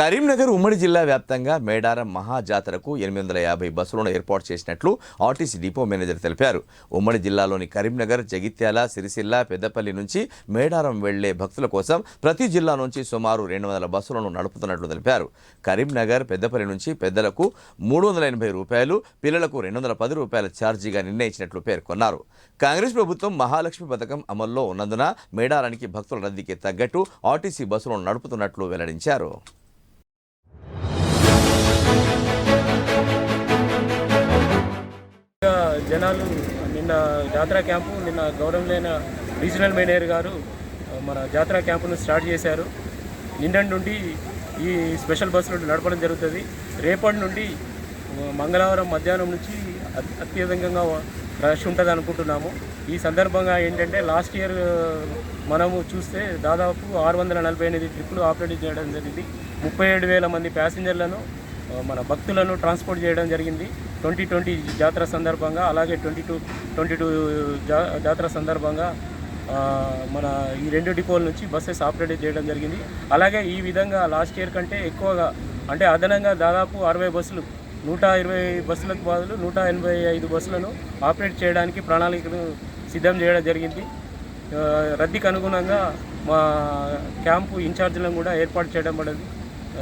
కరీంనగర్ ఉమ్మడి జిల్లా వ్యాప్తంగా మేడారం మహాజాతరకు ఎనిమిది వందల యాభై బస్సులను ఏర్పాటు చేసినట్లు ఆర్టీసీ డిపో మేనేజర్ తెలిపారు. ఉమ్మడి జిల్లాలోని కరీంనగర్ జగిత్యాల సిరిసిల్ల పెద్దపల్లి నుంచి మేడారం వెళ్ళే భక్తుల కోసం ప్రతి జిల్లా నుంచి సుమారు రెండు వందల బస్సులను నడుపుతున్నట్లు తెలిపారు. కరీంనగర్ పెద్దపల్లి నుంచి పెద్దలకు మూడు వందల ఎనభై రూపాయలు పిల్లలకు రెండు వందల పది రూపాయల ఛార్జీగా నిర్ణయించినట్లు పేర్కొన్నారు. కాంగ్రెస్ ప్రభుత్వం మహాలక్ష్మి పథకం అమల్లో ఉన్నందున మేడారానికి భక్తుల రద్దీకి తగ్గట్టు ఆర్టీసీ బస్సులను నడుపుతున్నట్లు వెల్లడించారు. జనాలు నిన్న జాతర క్యాంపు నిన్న గౌరవమైన రీజనల్ మేనేజర్ గారు మన జాతర క్యాంపును స్టార్ట్ చేశారు. నిన్నటి నుండి ఈ స్పెషల్ బస్సులు నడపడం జరుగుతుంది. రేపటి నుండి మంగళవారం మధ్యాహ్నం నుంచి అత్యధికంగా రష్ ఉంటుంది అనుకుంటున్నాము. ఈ సందర్భంగా ఏంటంటే లాస్ట్ ఇయర్ మనము చూస్తే దాదాపు ఆరు వందల నలభై ఎనిమిది ట్రిప్పులు ఆపరేట్ చేయడం జరిగింది. ముప్పై ఏడు వేల మంది ప్యాసింజర్లను మన భక్తులను ట్రాన్స్పోర్ట్ చేయడం జరిగింది. ట్వంటీ ట్వంటీ జాతర సందర్భంగా అలాగే ట్వంటీ టూ ట్వంటీ టూ జా జాతర సందర్భంగా మన ఈ రెండు డిపోల నుంచి బస్సెస్ ఆపరేట్ చేయడం జరిగింది. అలాగే ఈ విధంగా లాస్ట్ ఇయర్ కంటే ఎక్కువగా అంటే అదనంగా దాదాపు అరవై బస్సులు నూట ఇరవై బస్సులకు బదులు నూట ఎనభై ఐదు బస్సులను ఆపరేట్ చేయడానికి ప్రణాళికను సిద్ధం చేయడం జరిగింది. రద్దీకి అనుగుణంగా మా క్యాంపు ఇన్ఛార్జీలను కూడా ఏర్పాటు చేయడం పడింది.